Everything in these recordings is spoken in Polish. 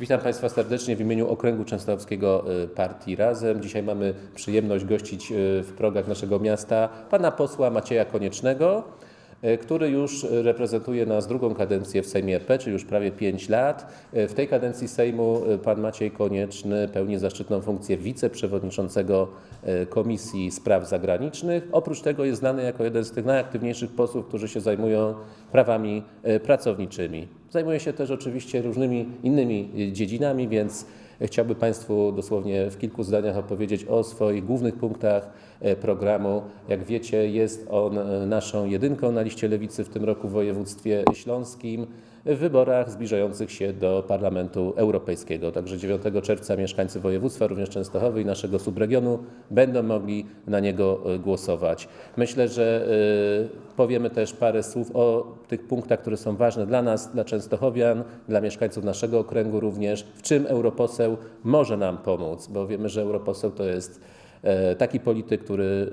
Witam Państwa serdecznie w imieniu Okręgu Częstochowskiego y, Partii Razem. Dzisiaj mamy przyjemność gościć y, w progach naszego miasta pana posła Macieja Koniecznego, który już y, reprezentuje nas drugą kadencję w Sejmie RP, czyli już prawie 5 lat. Y, W tej kadencji Sejmu pan Maciej Konieczny pełni zaszczytną funkcję wiceprzewodniczącego Komisji Spraw Zagranicznych. Oprócz tego jest znany jako jeden z tych najaktywniejszych posłów, którzy się zajmują prawami pracowniczymi. Zajmuje się też oczywiście różnymi innymi dziedzinami, więc chciałbym Państwu dosłownie w kilku zdaniach opowiedzieć o swoich głównych punktach e, programu. Jak wiecie, jest on e, naszą jedynką na liście lewicy w tym roku w województwie śląskim w wyborach zbliżających się do Parlamentu Europejskiego. Także 9 czerwca mieszkańcy województwa, również Częstochowy i naszego subregionu będą mogli na niego e, głosować. Myślę, że powiemy też parę słów o tych punktach, które są ważne dla nas, dla Częstochowian, dla mieszkańców naszego okręgu również, w czym europoseł może nam pomóc, bo wiemy, że europoseł to jest e, taki polityk, który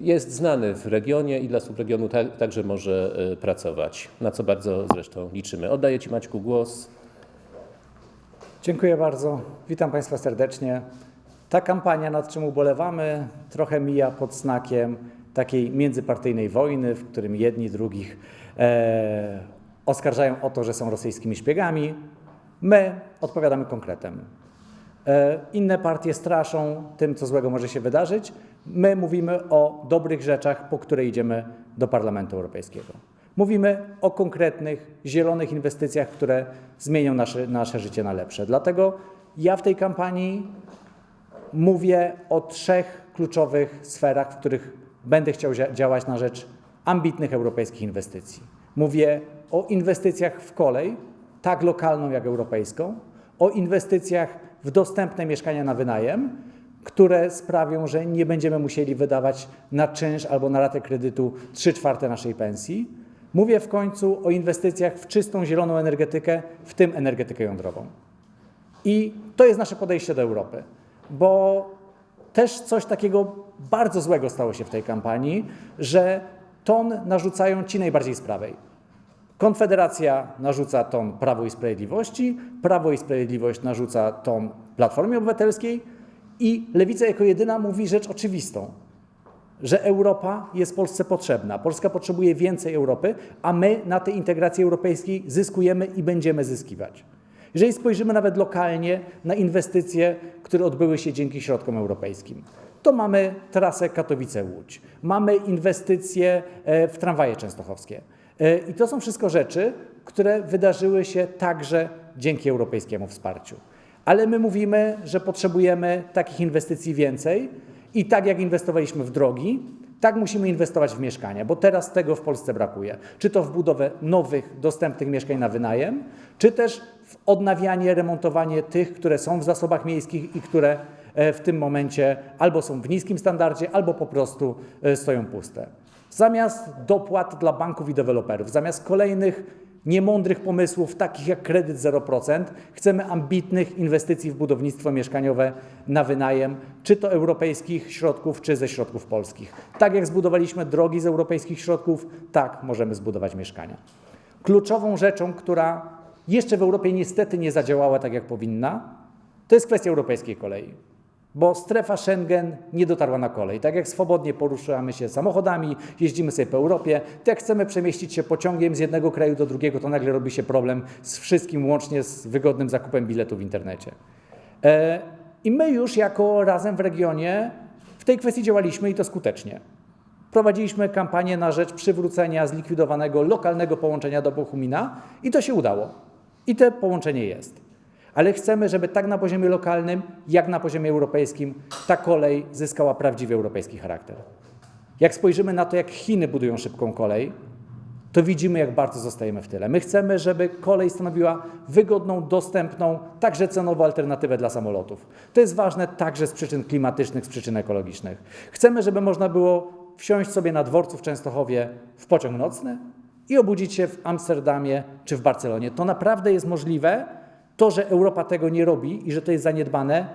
e, jest znany w regionie i dla subregionu ta, także może e, pracować, na co bardzo zresztą liczymy. Oddaję Ci Maćku głos. Dziękuję bardzo. Witam Państwa serdecznie. Ta kampania, nad czym ubolewamy, trochę mija pod znakiem takiej międzypartyjnej wojny, w którym jedni drugich e, oskarżają o to, że są rosyjskimi szpiegami. My odpowiadamy konkretem. E, Inne partie straszą tym, co złego może się wydarzyć. My mówimy o dobrych rzeczach, po które idziemy do Parlamentu Europejskiego. Mówimy o konkretnych, zielonych inwestycjach, które zmienią nasze, nasze życie na lepsze. Dlatego ja w tej kampanii mówię o trzech kluczowych sferach, w których będę chciał dzia- działać na rzecz ambitnych europejskich inwestycji. Mówię o inwestycjach w kolej, tak lokalną jak europejską, o inwestycjach w dostępne mieszkania na wynajem, które sprawią, że nie będziemy musieli wydawać na czynsz albo na ratę kredytu 3 czwarte naszej pensji. Mówię w końcu o inwestycjach w czystą, zieloną energetykę, w tym energetykę jądrową. I to jest nasze podejście do Europy, bo też coś takiego bardzo złego stało się w tej kampanii, że ton narzucają ci najbardziej z prawej. Konfederacja narzuca ton Prawo i Sprawiedliwości, Prawo i Sprawiedliwość narzuca ton Platformie Obywatelskiej i Lewica jako jedyna mówi rzecz oczywistą, że Europa jest Polsce potrzebna. Polska potrzebuje więcej Europy, a my na tej integracji europejskiej zyskujemy i będziemy zyskiwać. Jeżeli spojrzymy nawet lokalnie na inwestycje, które odbyły się dzięki środkom europejskim, to mamy trasę Katowice-Łódź, mamy inwestycje e, w tramwaje częstochowskie. E, I to są wszystko rzeczy, które wydarzyły się także dzięki europejskiemu wsparciu. Ale my mówimy, że potrzebujemy takich inwestycji więcej i tak jak inwestowaliśmy w drogi, tak musimy inwestować w mieszkania, bo teraz tego w Polsce brakuje. Czy to w budowę nowych, dostępnych mieszkań na wynajem, czy też w odnawianie, remontowanie tych, które są w zasobach miejskich i które e, w tym momencie albo są w niskim standardzie, albo po prostu e, stoją puste. Zamiast dopłat dla banków i deweloperów, zamiast kolejnych niemądrych pomysłów, takich jak kredyt 0%, chcemy ambitnych inwestycji w budownictwo mieszkaniowe na wynajem, czy to europejskich środków, czy ze środków polskich. Tak jak zbudowaliśmy drogi z europejskich środków, tak możemy zbudować mieszkania. Kluczową rzeczą, która jeszcze w Europie niestety nie zadziałała tak jak powinna, to jest kwestia europejskiej kolei. Bo strefa Schengen nie dotarła na kolej. Tak jak swobodnie poruszamy się samochodami, jeździmy sobie po Europie, tak jak chcemy przemieścić się pociągiem z jednego kraju do drugiego, to nagle robi się problem z wszystkim, łącznie z wygodnym zakupem biletu w internecie. E, I my już jako razem w regionie w tej kwestii działaliśmy i to skutecznie. Prowadziliśmy kampanię na rzecz przywrócenia zlikwidowanego lokalnego połączenia do Bochumina i to się udało. I to połączenie jest. Ale chcemy, żeby tak na poziomie lokalnym, jak na poziomie europejskim ta kolej zyskała prawdziwie europejski charakter. Jak spojrzymy na to, jak Chiny budują szybką kolej, to widzimy, jak bardzo zostajemy w tyle. My chcemy, żeby kolej stanowiła wygodną, dostępną, także cenową alternatywę dla samolotów. To jest ważne także z przyczyn klimatycznych, z przyczyn ekologicznych. Chcemy, żeby można było wsiąść sobie na dworcu w Częstochowie w pociąg nocny i obudzić się w Amsterdamie czy w Barcelonie. To naprawdę jest możliwe. To, że Europa tego nie robi i że to jest zaniedbane,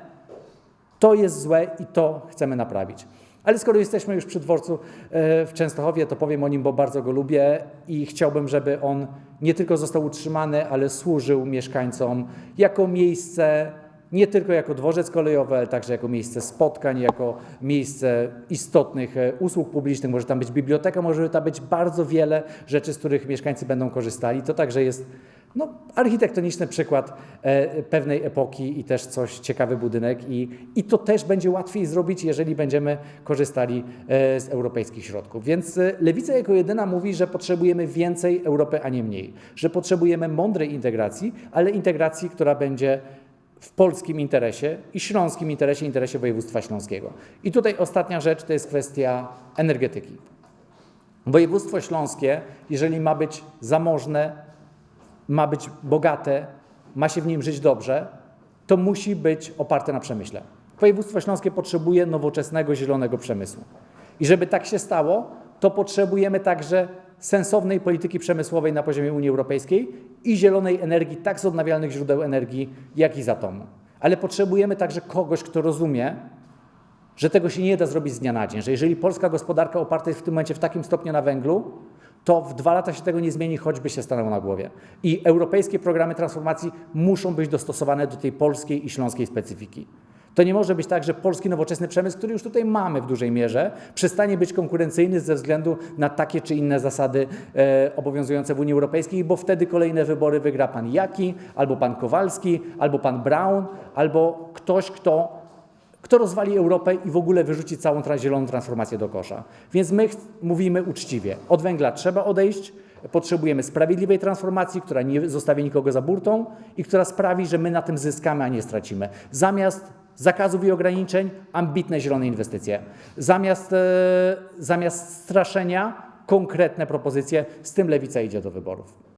to jest złe i to chcemy naprawić. Ale skoro jesteśmy już przy dworcu e, w Częstochowie, to powiem o nim, bo bardzo go lubię i chciałbym, żeby on nie tylko został utrzymany, ale służył mieszkańcom jako miejsce, nie tylko jako dworzec kolejowy, ale także jako miejsce spotkań, jako miejsce istotnych e, usług publicznych. Może tam być biblioteka, może tam być bardzo wiele rzeczy, z których mieszkańcy będą korzystali. To także jest no, architektoniczny przykład e, pewnej epoki i też coś ciekawy budynek i, i to też będzie łatwiej zrobić, jeżeli będziemy korzystali e, z europejskich środków. Więc e, Lewica jako jedyna mówi, że potrzebujemy więcej Europy, a nie mniej. Że potrzebujemy mądrej integracji, ale integracji, która będzie w polskim interesie i śląskim interesie, interesie województwa śląskiego. I tutaj ostatnia rzecz to jest kwestia energetyki. Województwo śląskie, jeżeli ma być zamożne, ma być bogate, ma się w nim żyć dobrze, to musi być oparte na przemyśle. Województwo śląskie potrzebuje nowoczesnego, zielonego przemysłu. I żeby tak się stało, to potrzebujemy także sensownej polityki przemysłowej na poziomie Unii Europejskiej i zielonej energii, tak z odnawialnych źródeł energii, jak i z atomu. Ale potrzebujemy także kogoś, kto rozumie, że tego się nie da zrobić z dnia na dzień, że jeżeli polska gospodarka oparta jest w tym momencie w takim stopniu na węglu, to w dwa lata się tego nie zmieni, choćby się stanęło na głowie. I europejskie programy transformacji muszą być dostosowane do tej polskiej i śląskiej specyfiki. To nie może być tak, że polski nowoczesny przemysł, który już tutaj mamy w dużej mierze, przestanie być konkurencyjny ze względu na takie czy inne zasady e, obowiązujące w Unii Europejskiej, bo wtedy kolejne wybory wygra pan Jaki, albo pan Kowalski, albo pan Brown, albo ktoś, kto kto rozwali Europę i w ogóle wyrzuci całą zieloną transformację do kosza. Więc my mówimy uczciwie, od węgla trzeba odejść, potrzebujemy sprawiedliwej transformacji, która nie zostawi nikogo za burtą i która sprawi, że my na tym zyskamy, a nie stracimy. Zamiast zakazów i ograniczeń, ambitne zielone inwestycje. Zamiast, e, zamiast straszenia, konkretne propozycje. Z tym Lewica idzie do wyborów.